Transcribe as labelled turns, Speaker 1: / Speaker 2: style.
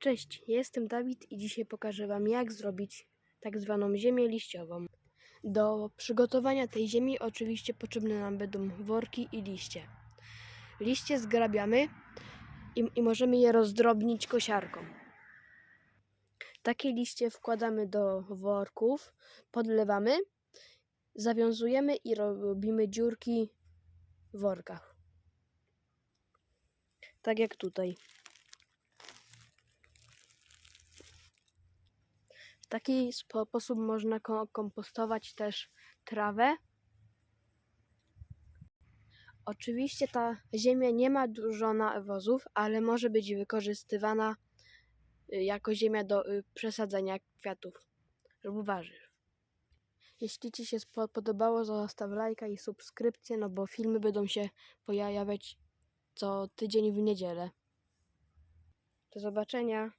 Speaker 1: Cześć, jestem Dawid i dzisiaj pokażę Wam jak zrobić tak zwaną ziemię liściową. Do przygotowania tej ziemi oczywiście potrzebne nam będą worki i liście. Liście zgrabiamy i, i możemy je rozdrobnić kosiarką. Takie liście wkładamy do worków, podlewamy, zawiązujemy i robimy dziurki w workach. Tak jak tutaj. Taki spo- sposób można ko- kompostować też trawę. Oczywiście ta ziemia nie ma dużo nawozów, ale może być wykorzystywana y, jako ziemia do y, przesadzenia kwiatów lub warzyw. Jeśli Ci się podobało, zostaw lajka i subskrypcję, no bo filmy będą się pojawiać co tydzień w niedzielę. Do zobaczenia.